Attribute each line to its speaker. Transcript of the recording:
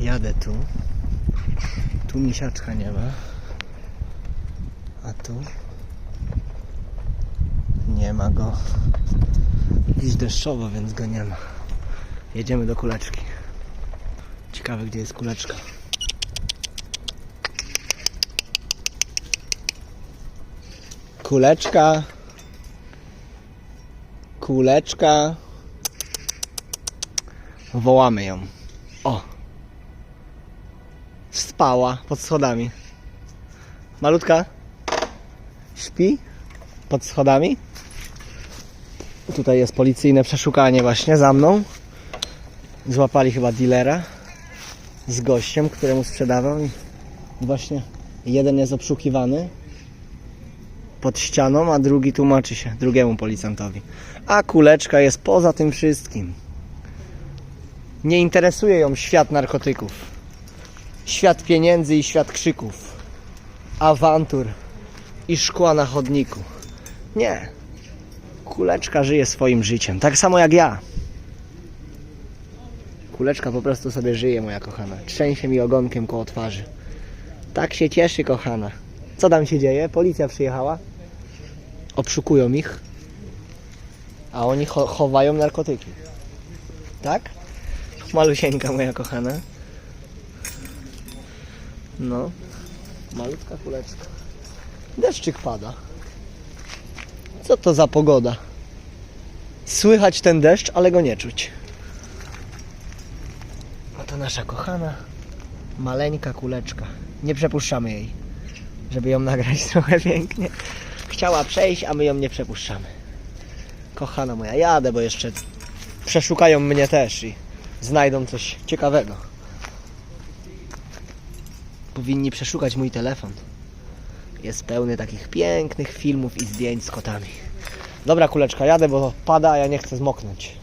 Speaker 1: Jadę tu. Tu misiaczka nie ma. A tu nie ma go. Dziś deszczowo, więc go nie ma. Jedziemy do kuleczki. Ciekawe, gdzie jest kuleczka. Kuleczka. Kuleczka. Wołamy ją. O. Spała pod schodami. Malutka. Śpi pod schodami. Tutaj jest policyjne przeszukanie właśnie za mną. Złapali chyba dealera z gościem, któremu sprzedawał i właśnie jeden jest obszukiwany pod ścianą, a drugi tłumaczy się drugiemu policjantowi. A kuleczka jest poza tym wszystkim. Nie interesuje ją świat narkotyków, świat pieniędzy i świat krzyków, awantur i szkła na chodniku. Nie. Kuleczka żyje swoim życiem, tak samo jak ja. Kuleczka po prostu sobie żyje, moja kochana. Trzęsie mi ogonkiem koło twarzy. Tak się cieszy, kochana. Co tam się dzieje? Policja przyjechała. Obszukują ich. A oni cho- chowają narkotyki. Tak? Malusieńka moja kochana. No. Malutka kuleczka. Deszczyk pada. Co to za pogoda? Słychać ten deszcz, ale go nie czuć. Oto nasza kochana, maleńka kuleczka. Nie przepuszczamy jej, żeby ją nagrać trochę pięknie. Chciała przejść, a my ją nie przepuszczamy. Kochana moja, jadę, bo jeszcze przeszukają mnie też i znajdą coś ciekawego. Powinni przeszukać mój telefon. Jest pełny takich pięknych filmów i zdjęć z kotami. Dobra kuleczka, jadę, bo pada, a ja nie chcę zmoknąć.